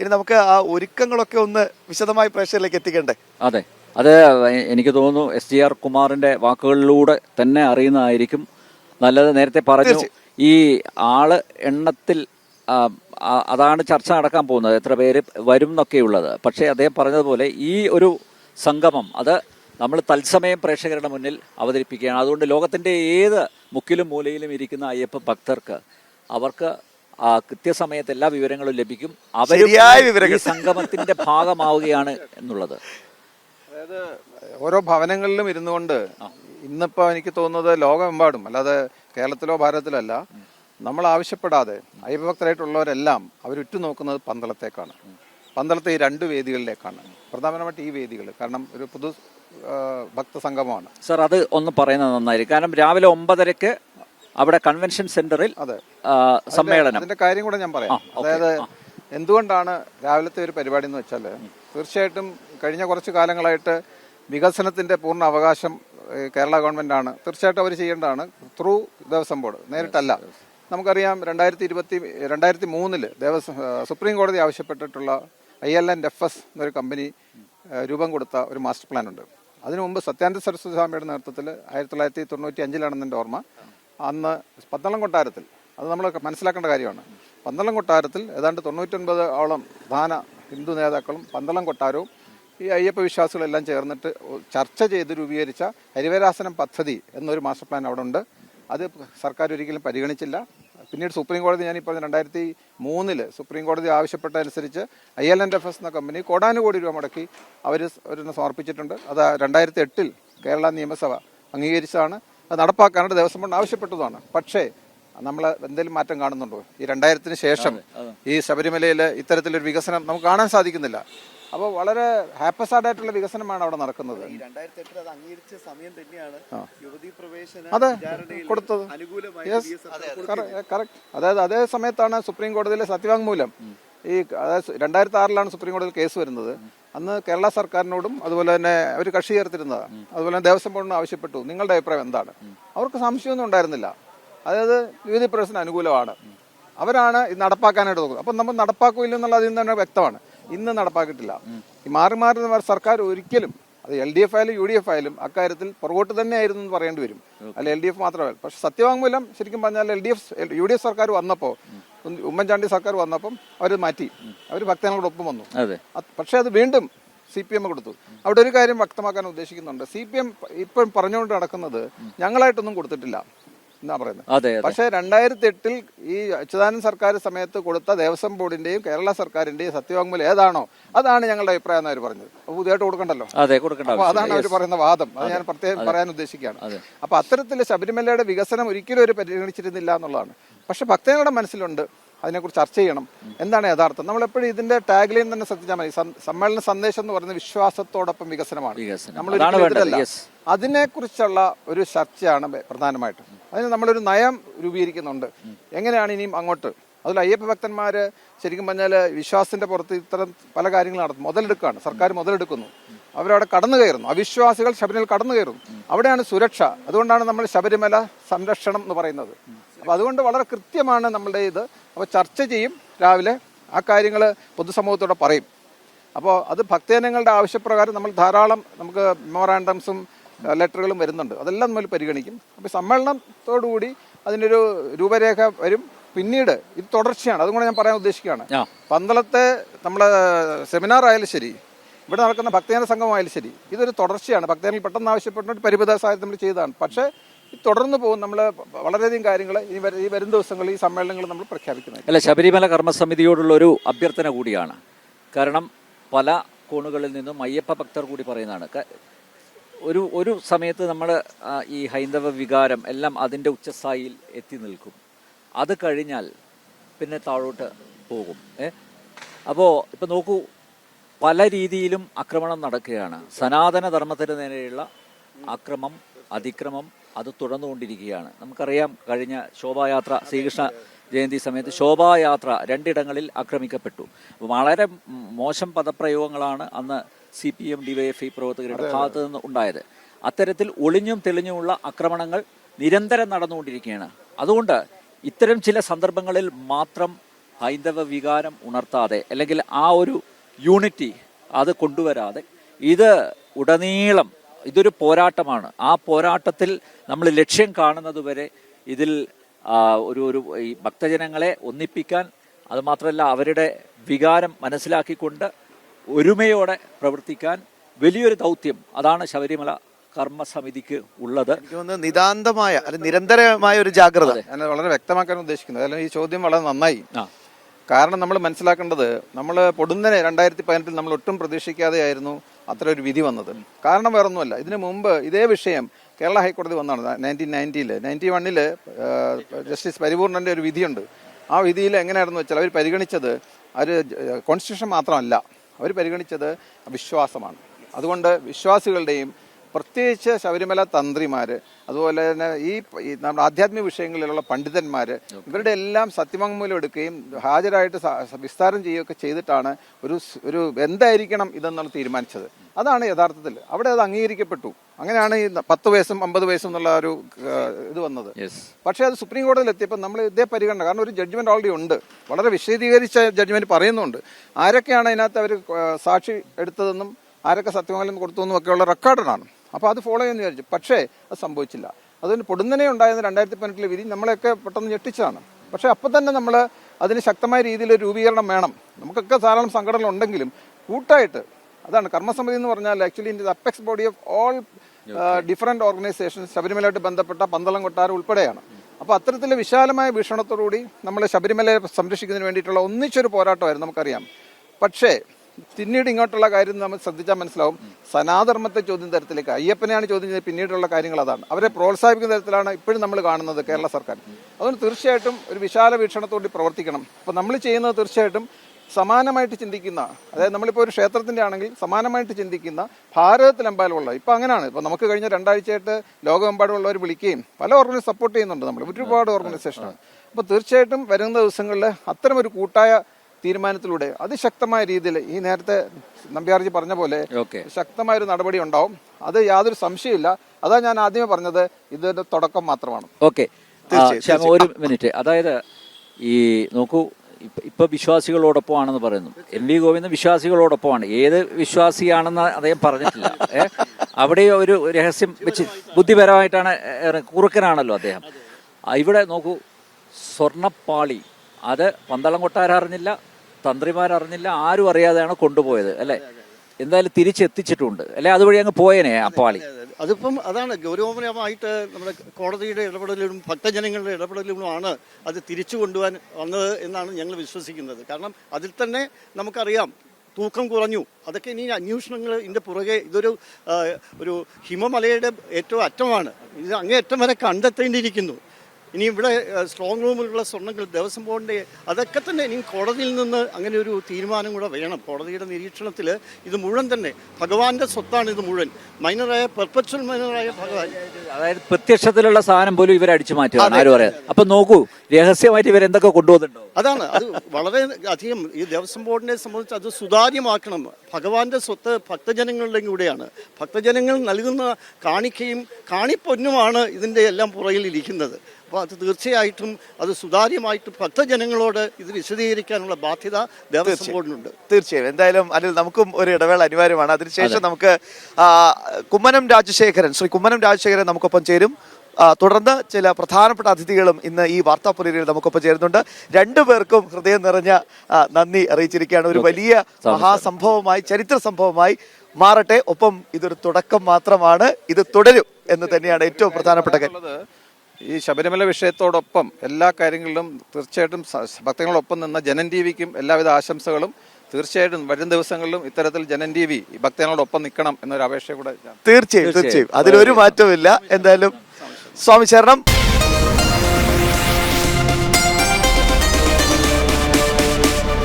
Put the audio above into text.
ഇനി നമുക്ക് ആ ഒരുക്കങ്ങളൊക്കെ ഒന്ന് വിശദമായി പ്രേക്ഷകരിലേക്ക് എത്തിക്കണ്ടേ? അതെ. അത് എനിക്ക് തോന്നുന്നു എസ് ടി ആർ കുമാറിന്റെ വാക്കുകളിലൂടെ തന്നെ അറിയുന്നതായിരിക്കും നല്ലത്. നേരത്തെ പറഞ്ഞു ഈ ആൾ എണ്ണത്തിൽ അതാണ് ചർച്ച നടക്കാൻ പോകുന്നത്. എത്ര പേര് വരും എന്നൊക്കെയുള്ളത് പക്ഷേ അദ്ദേഹം പറഞ്ഞതുപോലെ ഈ ഒരു സംഗമം അത് നമ്മൾ തത്സമയം പ്രേക്ഷകരുടെ മുന്നിൽ അവതരിപ്പിക്കുകയാണ്. അതുകൊണ്ട് ലോകത്തിന്റെ ഏത് മുക്കിലും മൂലയിലും ഇരിക്കുന്ന അയ്യപ്പ ഭക്തർക്ക് അവർക്ക് കൃത്യസമയത്ത് എല്ലാ വിവരങ്ങളും ലഭിക്കും. അവർ ശരിയായ ഈ വിവരങ്ങൾ. സംഗമത്തിന്റെ ഭാഗമാവുകയാണ് എന്നുള്ളത്. അതായത് ഓരോ ഭവനങ്ങളിലും ഇരുന്നു കൊണ്ട് ഇന്നിപ്പോ എനിക്ക് തോന്നുന്നത് ലോകമെമ്പാടും അല്ലാതെ കേരളത്തിലോ ഭാരതത്തിലോ അല്ല നമ്മൾ ആവശ്യപ്പെടാതെ അയ്യഭക്തരായിട്ടുള്ളവരെല്ലാം അവർ ഉറ്റുനോക്കുന്നത് പന്തളത്തേക്കാണ്. പന്തളത്തെ ഈ രണ്ട് വേദികളിലേക്കാണ്. പ്രധാനമായിട്ട് ഈ വേദികൾ കാരണം ഒരു പൊതു ഭക്തസംഗമാണ് ഭക്തസംഗമമാണ്. സർ അത് ഒന്ന് പറയുന്നത് നന്നായിരിക്കും കാരണം രാവിലെ ഒമ്പതരക്ക് അവിടെ കൺവെൻഷൻ സെന്ററിൽ സമ്മേളനം. അതിന്റെ കാര്യം കൂടെ ഞാൻ പറയാം. അതായത് എന്തുകൊണ്ടാണ് രാവിലത്തെ ഒരു പരിപാടി എന്ന് വെച്ചാൽ തീർച്ചയായിട്ടും കഴിഞ്ഞ കുറച്ച് കാലങ്ങളായിട്ട് വികസനത്തിന്റെ പൂർണ അവകാശം കേരള ഗവൺമെന്റാണ് തീർച്ചയായിട്ടും അവർ ചെയ്യേണ്ടതാണ് ത്രൂ ദേവസ്വം ബോർഡ്. നേരിട്ടല്ല. നമുക്കറിയാം രണ്ടായിരത്തി ഇരുപത്തി രണ്ടായിരത്തി മൂന്നിൽ ദേവസ്വം സുപ്രീം കോടതി ആവശ്യപ്പെട്ടിട്ടുള്ള I L and F S എന്നൊരു കമ്പനി രൂപം കൊടുത്ത ഒരു മാസ്റ്റർ പ്ലാൻ ഉണ്ട് അതിനു മുമ്പ് സത്യാനന്ദ സരസ്വതി സ്വാമിയുടെ നേതൃത്വത്തിൽ ആയിരത്തി തൊള്ളായിരത്തി തൊണ്ണൂറ്റി അഞ്ചിലാണെന്നെ ഓർമ്മ. അന്ന് പന്തളം കൊട്ടാരത്തിൽ അത് നമ്മൾ മനസ്സിലാക്കേണ്ട കാര്യമാണ്. പന്തളം കൊട്ടാരത്തിൽ ഏതാണ്ട് തൊണ്ണൂറ്റൊൻപത് ഓളം പ്രധാന ഹിന്ദു നേതാക്കളും പന്തളം കൊട്ടാരവും ഈ അയ്യപ്പ വിശ്വാസികളെല്ലാം ചേർന്നിട്ട് ചർച്ച ചെയ്ത് രൂപീകരിച്ച ഹരിവരാസനം പദ്ധതി എന്നൊരു മാസ്റ്റർ പ്ലാൻ അവിടെ ഉണ്ട്. അത് സർക്കാർ ഒരിക്കലും പരിഗണിച്ചില്ല. പിന്നീട് സുപ്രീം കോടതി ഞാൻ ഇപ്പോൾ രണ്ടായിരത്തി മൂന്നിൽ സുപ്രീം കോടതി ആവശ്യപ്പെട്ടതനുസരിച്ച് I L N F S എന്ന കമ്പനി കോടാനുകോടി രൂപ മുടക്കി അവർ അവരൊന്ന് സമർപ്പിച്ചിട്ടുണ്ട്. അത് രണ്ടായിരത്തി എട്ടിൽ കേരള നിയമസഭ അംഗീകരിച്ചതാണ്. നടപ്പാക്കാനായിട്ട് ദേവസ്വം ബോർഡ് ആവശ്യപ്പെട്ടതാണ്. പക്ഷേ നമ്മൾ എന്തെങ്കിലും മാറ്റം കാണുന്നുണ്ടോ? ഈ രണ്ടായിരത്തിന് ശേഷം ഈ ശബരിമലയിൽ ഇത്തരത്തിലൊരു വികസനം നമുക്ക് കാണാൻ സാധിക്കുന്നില്ല. അപ്പോൾ വളരെ ഹാപ്പസാഡായിട്ടുള്ള വികസനമാണ് അവിടെ നടക്കുന്നത്. അത് കൊടുത്തത്. യെസ് കറക്റ്റ് അതായത് അതേ സമയത്താണ് സുപ്രീം കോടതിയിലെ സത്യവാങ്മൂലം. ഈ അതായത് രണ്ടായിരത്തി ആറിലാണ് സുപ്രീം കോടതിയിൽ കേസ് വരുന്നത്. അന്ന് കേരള സർക്കാരിനോടും അതുപോലെ തന്നെ അവർ കക്ഷി ചേർത്തിരുന്നതാണ് അതുപോലെ തന്നെ ദേവസ്വം ബോർഡിനും ആവശ്യപ്പെട്ടു. നിങ്ങളുടെ അഭിപ്രായം എന്താണ്? അവർക്ക് സംശയമൊന്നും ഉണ്ടായിരുന്നില്ല. അതായത് യുവതി പ്രവേശന അനുകൂലമാണ്. അവരാണ് ഇത് നടപ്പാക്കാനായിട്ട് നോക്കുന്നത്. അപ്പം നമ്മൾ നടപ്പാക്കില്ല എന്നുള്ളത് അതിൽ നിന്ന് തന്നെ വ്യക്തമാണ്. ഇന്ന് നടപ്പാക്കിയിട്ടില്ല. ഈ മാറി മാറി സർക്കാർ ഒരിക്കലും അത് എൽ ഡി എഫ് ആയാലും യു ഡി എഫ് ആയാലും അക്കാര്യത്തിൽ പുറകോട്ട് തന്നെയായിരുന്നു എന്ന് പറയേണ്ടി വരും. അല്ല എൽ ഡി എഫ് മാത്രമല്ല. പക്ഷെ സത്യവാങ്മൂലം ശരിക്കും പറഞ്ഞാൽ L D F U D F സർക്കാർ വന്നപ്പോൾ ഉമ്മൻചാണ്ടി സർക്കാർ വന്നപ്പം അവർ മാറ്റി. അവർ ഭക്തനോട് ഒപ്പം വന്നു പക്ഷേ അത് വീണ്ടും സി പി എം കൊടുത്തു. അവിടെ ഒരു കാര്യം വ്യക്തമാക്കാൻ ഉദ്ദേശിക്കുന്നുണ്ട്. സി പി എം ഇപ്പം പറഞ്ഞുകൊണ്ട് നടക്കുന്നത് ഞങ്ങളായിട്ടൊന്നും കൊടുത്തിട്ടില്ല എന്നാ പറയുന്നത്. പക്ഷേ രണ്ടായിരത്തി എട്ടിൽ ഈ അച്യുതാനന്ദ സർക്കാർ സമയത്ത് കൊടുത്ത ദേവസ്വം ബോർഡിന്റെയും കേരള സർക്കാരിന്റെയും സത്യവാങ്മൂലം ഏതാണോ അതാണ് ഞങ്ങളുടെ അഭിപ്രായം എന്ന് അവർ പറഞ്ഞത്. പുതിയതായിട്ട് കൊടുക്കണ്ടല്ലോ? അപ്പൊ അതാണ്. അവർ പറയുന്ന വാദം. അത് ഞാൻ പ്രത്യേകം പറയാൻ ഉദ്ദേശിക്കുകയാണ്. അപ്പൊ അത്തരത്തിൽ ശബരിമലയുടെ വികസനം ഒരിക്കലും അവർ പരിഗണിച്ചിരുന്നില്ല എന്നുള്ളതാണ്. പക്ഷെ ഭക്തജനങ്ങളുടെ മനസ്സിലുണ്ട്. അതിനെക്കുറിച്ച് ചർച്ച ചെയ്യണം. എന്താണ് യഥാർത്ഥം? നമ്മൾ എപ്പോഴും ഇതിന്റെ ടാഗ്ലൈൻ തന്നെ ശ്രദ്ധിച്ചാൽ മതി. സമ്മേളന സന്ദേശം എന്ന് പറയുന്നത് വിശ്വാസത്തോടൊപ്പം വികസനമാണ്. നമ്മൾ. അതിനെക്കുറിച്ചുള്ള ഒരു ചർച്ചയാണ് പ്രധാനമായിട്ടും. അതിന് നമ്മളൊരു നയം രൂപീകരിക്കുന്നുണ്ട്. എങ്ങനെയാണ് ഇനിയും അങ്ങോട്ട്? അതിൽ അയ്യപ്പ ഭക്തന്മാർ ശരിക്കും പറഞ്ഞാൽ വിശ്വാസത്തിന്റെ പുറത്ത് ഇത്തരം പല കാര്യങ്ങൾ നടത്തും മുതലെടുക്കുകയാണ് സർക്കാർ മുതലെടുക്കുന്നു. അവരവിടെ കടന്നു കയറുന്നു. അവിശ്വാസികൾ ശബരിമല കടന്നു കയറുന്നു. അവിടെയാണ് സുരക്ഷ. അതുകൊണ്ടാണ് നമ്മൾ ശബരിമല സംരക്ഷണം എന്ന് പറയുന്നത്. അപ്പോൾ അതുകൊണ്ട് വളരെ കൃത്യമാണ് നമ്മളുടെ ഇത്. അപ്പോൾ ചർച്ച ചെയ്യും രാവിലെ. ആ കാര്യങ്ങൾ പൊതുസമൂഹത്തോടെ പറയും. അപ്പോൾ അത് ഭക്തജനങ്ങളുടെ ആവശ്യപ്രകാരം നമ്മൾ ധാരാളം നമുക്ക് മെമ്മോറാണ്ടംസും ലെറ്ററുകളും വരുന്നുണ്ട്. അതെല്ലാം നമ്മൾ പരിഗണിക്കും. അപ്പോൾ സമ്മേളനത്തോടുകൂടി അതിനൊരു രൂപരേഖ വരും. പിന്നീട് ഇത് തുടർച്ചയാണ്. അതുകൊണ്ട് ഞാൻ പറയാൻ ഉദ്ദേശിക്കുകയാണ്. പന്തളത്തെ നമ്മളെ സെമിനാർ ആയാലും ശരി ഇവിടെ നടക്കുന്ന ഭക്തജന സംഘമായാലും ശരി ഇതൊരു തുടർച്ചയാണ്. ഭക്തജനങ്ങൾ പെട്ടെന്ന് ആവശ്യപ്പെട്ടുകൊണ്ട് പരിമിത സഹായം നമ്മൾ ചെയ്തതാണ്. പക്ഷേ തുടർന്ന് പോകും. നമ്മൾ വളരെയധികം കാര്യങ്ങൾ ഈ ഈ വരും ദിവസങ്ങളിൽ ഈ സമ്മേളനങ്ങൾ നമ്മൾ പ്രഖ്യാപിക്കുന്നത് അല്ല ശബരിമല കർമ്മസമിതിയോടുള്ള ഒരു അഭ്യർത്ഥന കൂടിയാണ്. കാരണം പല കോണുകളിൽ നിന്നും അയ്യപ്പ ഭക്തർ കൂടി പറയുന്നതാണ്. ഒരു ഒരു സമയത്ത് നമ്മൾ ഈ ഹൈന്ദവ വികാരം എല്ലാം അതിന്റെ ഉച്ചസ്ഥായിയിൽ എത്തി നിൽക്കും. അത് കഴിഞ്ഞാൽ പിന്നെ താഴോട്ട് പോകും. ഏ? അപ്പോൾ ഇപ്പം നോക്കൂ പല രീതിയിലും ആക്രമണം നടക്കുകയാണ്. സനാതന ധർമ്മത്തിന് നേരെയുള്ള അക്രമം അതിക്രമം അത് തുടർന്നുകൊണ്ടിരിക്കുകയാണ്. നമുക്കറിയാം കഴിഞ്ഞ ശോഭായാത്ര ശ്രീകൃഷ്ണ ജയന്തി സമയത്ത് ശോഭായാത്ര രണ്ടിടങ്ങളിൽ ആക്രമിക്കപ്പെട്ടു. വളരെ മോശം പദപ്രയോഗങ്ങളാണ് അന്ന് സി പി എം ഡിവൈഎഫ്ഐ പ്രവർത്തകരുടെ ഭാഗത്തു നിന്ന് ഉണ്ടായത്. അത്തരത്തിൽ ഒളിഞ്ഞും തെളിഞ്ഞുമുള്ള ആക്രമണങ്ങൾ നിരന്തരം നടന്നുകൊണ്ടിരിക്കുകയാണ്. അതുകൊണ്ട് ഇത്തരം ചില സന്ദർഭങ്ങളിൽ മാത്രം ഹൈന്ദവ വികാരം ഉണർത്താതെ അല്ലെങ്കിൽ ആ ഒരു യൂണിറ്റി അത് കൊണ്ടുവരാതെ ഇത് ഉടനീളം ഇതൊരു പോരാട്ടമാണ്. ആ പോരാട്ടത്തിൽ നമ്മൾ ലക്ഷ്യം കാണുന്നത് വരെ ഇതിൽ ഒരു ഒരു ഈ ഭക്തജനങ്ങളെ ഒന്നിപ്പിക്കാൻ അതുമാത്രമല്ല അവരുടെ വികാരം മനസ്സിലാക്കിക്കൊണ്ട് ഒരുമയോടെ പ്രവർത്തിക്കാൻ വലിയൊരു ദൗത്യം. അതാണ് ശബരിമല കർമ്മസമിതിക്ക് ഉള്ളത്. നിതാന്തമായ അല്ലെ നിരന്തരമായ ഒരു ജാഗ്രത. വളരെ വ്യക്തമാക്കാൻ ഉദ്ദേശിക്കുന്നത്. അല്ലെങ്കിൽ ഈ ചോദ്യം വളരെ നന്നായി. ആ. കാരണം നമ്മൾ മനസ്സിലാക്കേണ്ടത് നമ്മൾ പൊടുന്നനെ രണ്ടായിരത്തി പതിനെട്ടിൽ നമ്മൾ ഒട്ടും പ്രതീക്ഷിക്കാതെയായിരുന്നു. അത്ര ഒരു വിധി വന്നത്. കാരണം വേറൊന്നുമല്ല. ഇതിനു മുമ്പ് ഇതേ വിഷയം കേരള ഹൈക്കോടതി വന്നാണ്. നയന്റീൻ നയന്റിയിൽ നയന്റി വണ്ണിൽ ജസ്റ്റിസ് പരിപൂർണന്റെ ഒരു വിധിയുണ്ട്. ആ വിധിയിൽ എങ്ങനെയായിരുന്നു വെച്ചാൽ അവർ പരിഗണിച്ചത് അവർ കോൺസ്റ്റിറ്റ്യൂഷൻ മാത്രമല്ല. അവർ പരിഗണിച്ചത് വിശ്വാസമാണ്. അതുകൊണ്ട് വിശ്വാസികളുടെയും പ്രത്യേകിച്ച് ശബരിമല തന്ത്രിമാർ അതുപോലെ തന്നെ ഈ നമ്മുടെ ആധ്യാത്മിക വിഷയങ്ങളിലുള്ള പണ്ഡിതന്മാർ ഇവരുടെ എല്ലാം സത്യവാങ്മൂലം എടുക്കുകയും ഹാജരായിട്ട് വിസ്താരം ചെയ്യുകയൊക്കെ ചെയ്തിട്ടാണ് ഒരു ഒരു എന്തായിരിക്കണം ഇതെന്നാണ് തീരുമാനിച്ചത്. അതാണ് യഥാർത്ഥത്തിൽ. അവിടെ അത് അംഗീകരിക്കപ്പെട്ടു. അങ്ങനെയാണ് ഈ പത്ത് വയസ്സും അമ്പത് വയസ്സും എന്നുള്ള ഒരു ഇത് വന്നത്. പക്ഷേ അത് സുപ്രീം കോടതിയിൽ എത്തിയപ്പോൾ നമ്മൾ ഇതേ പരിഗണന കാരണം ഒരു ജഡ്ജ്മെന്റ് ഓൾറെഡി ഉണ്ട്. വളരെ വിശദീകരിച്ച ജഡ്ജ്മെന്റ് പറയുന്നുണ്ട്. ആരൊക്കെയാണ് അതിനകത്ത് അവർ സാക്ഷി എടുത്തതെന്നും ആരൊക്കെ സത്യവാങ്മൂലം കൊടുത്തു എന്നും ഒക്കെയുള്ള റെക്കോർഡാണ് അപ്പോൾ അത് ഫോളോ ചെയ്യുന്ന വിചാരിച്ചു. പക്ഷേ അത് സംഭവിച്ചില്ല. അതുകൊണ്ട് പൊടുന്നനെ ഉണ്ടായിരുന്ന രണ്ടായിരത്തി പതിനെട്ടിലെ വിധി നമ്മളെയൊക്കെ പെട്ടെന്ന് ഞെട്ടിച്ചതാണ്. പക്ഷേ അപ്പം തന്നെ നമ്മൾ അതിന് ശക്തമായ രീതിയിൽ രൂപീകരണം വേണം. നമുക്കൊക്കെ ധാരാളം സംഘടനകൾ ഉണ്ടെങ്കിലും കൂട്ടായിട്ട് അതാണ് കർമ്മസമിതി എന്ന് പറഞ്ഞാൽ actually in apex body of all different organisation ശബരിമലയായിട്ട് ബന്ധപ്പെട്ട പന്തളം കൊട്ടാരം ഉൾപ്പെടെയാണ്. അപ്പോൾ അത്തരത്തിലെ വിശാലമായ വീക്ഷണത്തോടുകൂടി നമ്മൾ ശബരിമലയെ സംരക്ഷിക്കുന്നതിന് വേണ്ടിയിട്ടുള്ള ഒന്നിച്ചൊരു പോരാട്ടമായിരുന്നു നമുക്കറിയാം. പക്ഷേ പിന്നീട് ഇങ്ങോട്ടുള്ള കാര്യം നമ്മൾ ശ്രദ്ധിച്ചാൽ മനസ്സിലാവും. സനാധർമ്മത്തെ ചോദ്യം തരത്തിലേക്ക് അയ്യപ്പനെയാണ് ചോദ്യം ചെയ്തത്. പിന്നീടുള്ള കാര്യങ്ങൾ അതാണ്. അവരെ പ്രോത്സാഹിപ്പിക്കുന്ന തരത്തിലാണ് ഇപ്പോഴും നമ്മൾ കാണുന്നത് കേരള സർക്കാർ. അതുകൊണ്ട് തീർച്ചയായിട്ടും ഒരു വിശാല വീക്ഷണത്തോടെ പ്രവർത്തിക്കണം. അപ്പോൾ നമ്മൾ ചെയ്യുന്നത് തീർച്ചയായിട്ടും സമാനമായിട്ട് ചിന്തിക്കുന്ന അതായത് നമ്മളിപ്പോൾ ഒരു ക്ഷേത്രത്തിന്റെ ആണെങ്കിൽ സമാനമായിട്ട് ചിന്തിക്കുന്ന ഭാരതത്തിലെമ്പാലുമുള്ള ഇപ്പൊ അങ്ങനെയാണ്. ഇപ്പൊ നമുക്ക് കഴിഞ്ഞ രണ്ടാഴ്ചയായിട്ട് ലോകമെമ്പാടുമുള്ളവർ വിളിക്കുകയും പല ഓർഗനൈസ് സപ്പോർട്ട് ചെയ്യുന്നുണ്ട് നമ്മൾ ഒരുപാട് ഓർഗനൈസേഷനാണ്. അപ്പോൾ തീർച്ചയായിട്ടും വരുന്ന ദിവസങ്ങളിൽ അത്തരം ഒരു കൂട്ടായ തീരുമാനത്തിലൂടെ അതിശക്തമായ രീതിയിൽ ഈ നേരത്തെ നമ്പ്യാർജി പറഞ്ഞ പോലെ ശക്തമായ ഒരു നടപടി ഉണ്ടാവും. അത് യാതൊരു സംശയമില്ല അതാ ഞാൻ ആദ്യമേ പറഞ്ഞത് ഇതിന്റെ തുടക്കം മാത്രമാണ്. ഓക്കെ. ഒരു മിനിറ്റ്. അതായത് ഈ നോക്കൂ ഇപ്പ- വിശ്വാസികളോടൊപ്പമാണെന്ന് പറയുന്നു. എം വി ഗോവിന്ദൻ വിശ്വാസികളോടൊപ്പമാണ്. ഏത് വിശ്വാസിയാണെന്ന് അദ്ദേഹം പറഞ്ഞിട്ടില്ല. അവിടെ ഒരു രഹസ്യം വെച്ച് ബുദ്ധിപരമായിട്ടാണ് കുറുക്കനാണല്ലോ അദ്ദേഹം. ഇവിടെ നോക്കൂ സ്വർണപ്പാളി അത് പന്തളം കൊട്ടാരം അറിഞ്ഞില്ല തന്ത്രിമാരറിഞ്ഞില്ല ആരും അറിയാതെയാണ് കൊണ്ടുപോയത് അല്ലേ? എന്തായാലും തിരിച്ചെത്തിച്ചിട്ടുണ്ട് അല്ലെ? അതുവഴി അങ്ങ് പോയേനെ അപ്പാളി അതിപ്പം അതാണ് ഗൗരവപരമായിട്ട് നമ്മുടെ കോടതിയുടെ ഇടപെടലിലും ഭക്തജനങ്ങളുടെ ഇടപെടലിലുമാണ് അത് തിരിച്ചു കൊണ്ടുപോകാൻ വന്നത് എന്നാണ് ഞങ്ങൾ വിശ്വസിക്കുന്നത്. കാരണം അതിൽ തന്നെ നമുക്കറിയാം തൂക്കം കുറഞ്ഞു. അതൊക്കെ ഇനി അന്വേഷണങ്ങൾ ഇതിന്റെ പുറകെ ഇതൊരു ഒരു ഹിമമലയുടെ ഏറ്റവും അറ്റമാണ്. ഇത് അങ്ങേയറ്റം വരെ കണ്ടെത്തേണ്ടിയിരിക്കുന്നു. ഇനി ഇവിടെ സ്ട്രോങ് റൂമിലുള്ള സ്വർണങ്ങൾ ദേവസ്വം ബോർഡിന്റെ അതൊക്കെ തന്നെ ഇനി കോടതിയിൽ നിന്ന് അങ്ങനെ ഒരു തീരുമാനം കൂടെ വേണം. കോടതിയുടെ നിരീക്ഷണത്തിൽ ഇത് മുഴുവൻ തന്നെ. ഭഗവാന്റെ സ്വത്താണ് ഇത് മുഴുവൻ. മൈനറായ പെർപ്പച്വൽ മൈനറായ ഭഗവാൻ. അതായത് പ്രത്യക്ഷത്തിലുള്ള സാധനം പോലും ഇവർ അടിച്ചു മാറ്റുകയാണ് ആരും പറയാം? അപ്പൊ നോക്കൂ രഹസ്യമായിട്ട് ഇവർ എന്തൊക്കെ കൊണ്ടുവന്നിട്ടുണ്ടോ? അതാണ്. അത് വളരെ അധികം ഈ ദേവസ്വം ബോർഡിനെ സംബന്ധിച്ച് അത് സുതാര്യമാക്കണം. ഭഗവാന്റെ സ്വത്ത് ഭക്തജനങ്ങളുടെ കൂടെയാണ്. ഭക്തജനങ്ങൾ നൽകുന്ന കാണിക്കയും കാണിപ്പൊന്നുമാണ് ഇതിന്റെ എല്ലാം പുറകിൽ ഇരിക്കുന്നത്. അപ്പോൾ അത് തീർച്ചയായിട്ടും അത് സുതാര്യമായിട്ട് ഭക്തജനങ്ങളോട് ഇത് വിശദീകരിക്കാനുള്ള ബാധ്യത ദേവസ്വം ബോർഡിനുണ്ട്. തീർച്ചയായും. എന്തായാലും അതിൽ നമുക്കും ഒരു ഇടവേള അനിവാര്യമാണ്. അതിനുശേഷം നമുക്ക് കുമ്മനം രാജശേഖരൻ ശ്രീ കുമ്മനം രാജശേഖരൻ നമുക്കൊപ്പം ചേരും. തുടർന്ന് ചില പ്രധാനപ്പെട്ട അതിഥികളും ഇന്ന് ഈ വാർത്താ പുലരിയിൽ നമുക്കൊപ്പം ചേരുന്നുണ്ട്. രണ്ടുപേർക്കും ഹൃദയം നിറഞ്ഞ നന്ദി അറിയിച്ചിരിക്കുകയാണ്. ഒരു വലിയ മഹാസംഭവമായി ചരിത്ര സംഭവമായി മാറട്ടെ. ഒപ്പം ഇതൊരു തുടക്കം മാത്രമാണ്. ഇത് തുടരും എന്ന് തന്നെയാണ് ഏറ്റവും പ്രധാനപ്പെട്ട കാര്യം. ഈ ശബരിമല വിഷയത്തോടൊപ്പം എല്ലാ കാര്യങ്ങളിലും തീർച്ചയായിട്ടും ഭക്തങ്ങളൊപ്പം നിന്ന ജനൻ ടി വിക്കും എല്ലാവിധ ആശംസകളും തീർച്ചയായിട്ടും വരും ദിവസങ്ങളിലും ഇത്തരത്തിൽ ജനൻ ടി വി ഭക്തങ്ങളോടൊപ്പം നിൽക്കണം എന്നൊരു അപേക്ഷ കൂടെ തീർച്ചയായും തീർച്ചയായും. അതിലൊരു മാറ്റവും ഇല്ല എന്തായാലും സ്വാമി ശരണം.